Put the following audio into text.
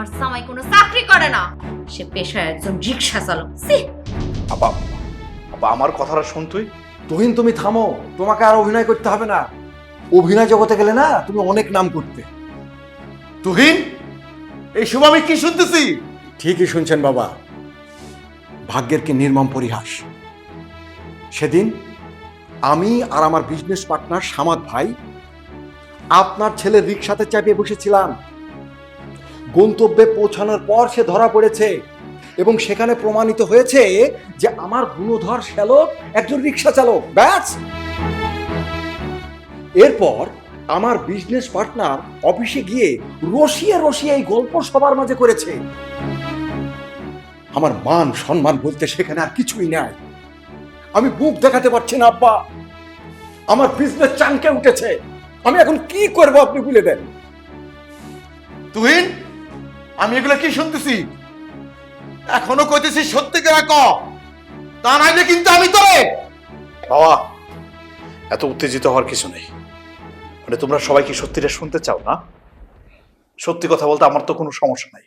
তোমার জামাই কোনো চাকরি করে না। সে পেশায় একজন রিক্সা চালক। সি আপা আপা আমার কথাটা শুন তুই। তুহিন তুমি থামো। তোমাকে আর অভিনয় করতে হবে না। অভিনয় জগতে গেলে না তুমি অনেক নাম করতে। তুহিন এইসব আমি কি শুনতেছি? ঠিকই শুনছেন বাবা। ভাগ্যের কি নির্মম পরিহাস। সেদিন আমি আর আমার বিজনেস পার্টনার সামাদ ভাই আপনার ছেলে রিক্সাতে চাপিয়ে বসেছিলাম। গন্তব্যে পৌঁছানোর পর সে ধরা পড়েছে। এবং সেখানে প্রমাণিত হয়েছে যে আমার গুণধর শ্যালক একজন রিক্সা চালক, ব্যাস। এরপর আমার বিজনেস পার্টনার অফিসে গিয়ে রসিয়ে রসিয়ে এই গল্প সবার মাঝে করেছে। আমার মান সম্মান বলতে সেখানে আর কিছুই নাই। আমি বুক দেখাতে পারছি না, আব্বা। আমার বিজনেস চাঙ্কে উঠেছে। আমি এখন কি করব আপনি বলে দেন। তুহিন আমি এগুলো কি শুনতেছি? এখনও কইতেছি সত্যি করে ক। তা নাইলে কিন্তু আমি তোরে বাবা, এত উত্তেজিত হওয়ার কিছু নেই। মানে তোমরা সবাই কি সত্যিটা শুনতে চাও না? সত্যি কথা বলতে আমার তো কোনো সমস্যা নাই।